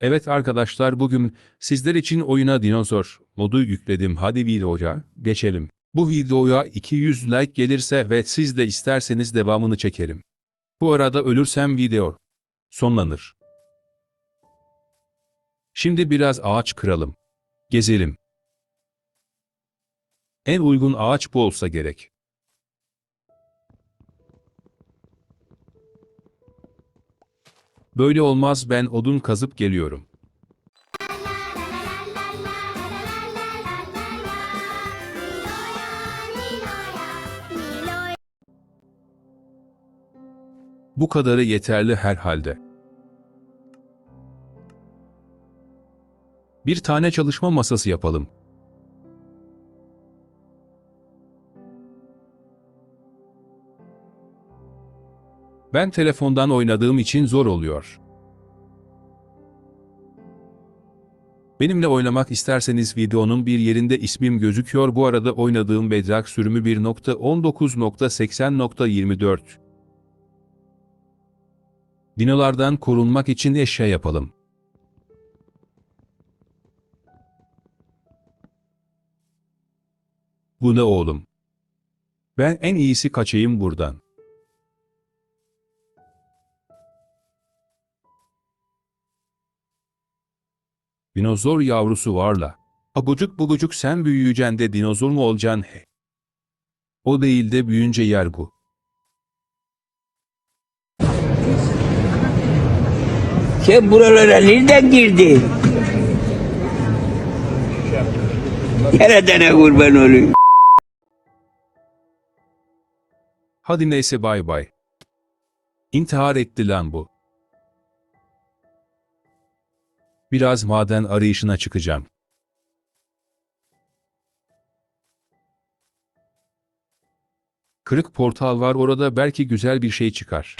Evet arkadaşlar bugün sizler için oyuna dinozor modu yükledim. Hadi videoya geçelim. Bu videoya 200 like gelirse ve siz de isterseniz devamını çekerim. Bu arada ölürsem video sonlanır. Şimdi biraz ağaç kıralım. Gezelim. En uygun ağaç bu olsa gerek. Böyle olmaz ben odun kazıp geliyorum. Bu kadarı yeterli herhalde. Bir tane çalışma masası yapalım. Ben telefondan oynadığım için zor oluyor. Benimle oynamak isterseniz videonun bir yerinde ismim gözüküyor. Bu arada oynadığım Bedrock sürümü 1.19.80.24. Dinolardan korunmak için eşya yapalım. Bu ne oğlum? Ben en iyisi kaçayım buradan. Dinozor yavrusu varla. Abucuk bugucuk sen büyüyeceksin de dinozor mu olacaksın he? O değil de büyünce yer bu. Sen buralara nereden girdin? Yaradana kurban olayım. Hadi neyse bay bay. İntihar etti lan bu. Biraz maden arayışına çıkacağım. Kırık portal var orada belki güzel bir şey çıkar.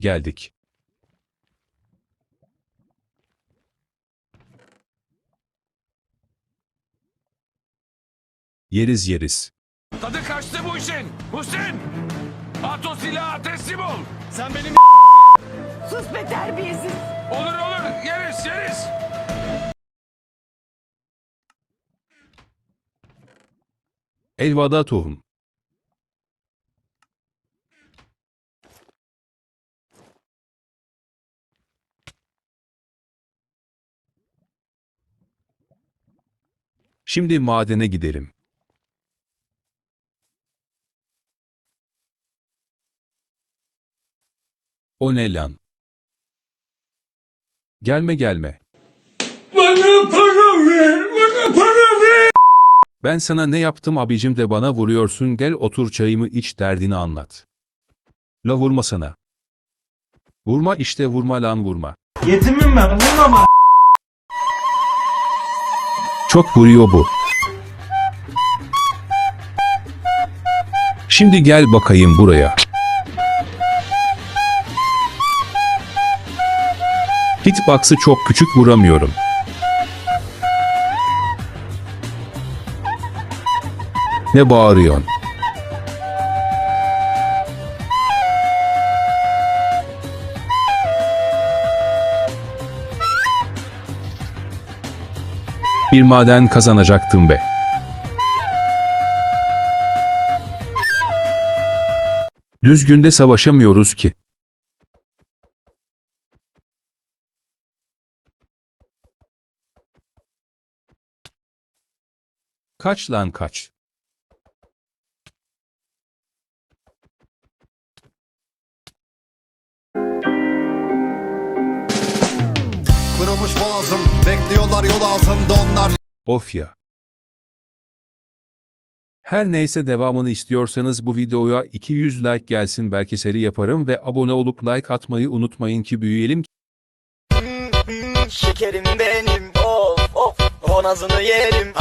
Geldik. Yeriz yeriz. Tadı kaçtı bu işin. Hüseyin! At o silahı teslim ol. Sen benim Sus be terbiyesiz. Olur olur yeriz yeriz. Elvada tohum. Şimdi madene gidelim. O ne lan? Gelme gelme. Bana para ver, bana para ver. Ben sana ne yaptım abicim de bana vuruyorsun gel otur çayımı iç derdini anlat. La vurma sana. Vurma işte vurma lan vurma. Yetimim ben vurma Çok vuruyor bu. Şimdi gel bakayım buraya. Hitbox'ı çok küçük vuramıyorum. Ne bağırıyorsun? Bir maden kazanacaktım be. Düzgünde savaşamıyoruz ki. Kaç lan kaç. Kırılmış boğazım Bekliyorlar yol ağzında onlar Of ya. Her neyse devamını istiyorsanız bu videoya 200 like gelsin belki seri yaparım ve abone olup like atmayı unutmayın ki büyüyelim. Şekerim benim of of o nazını yerim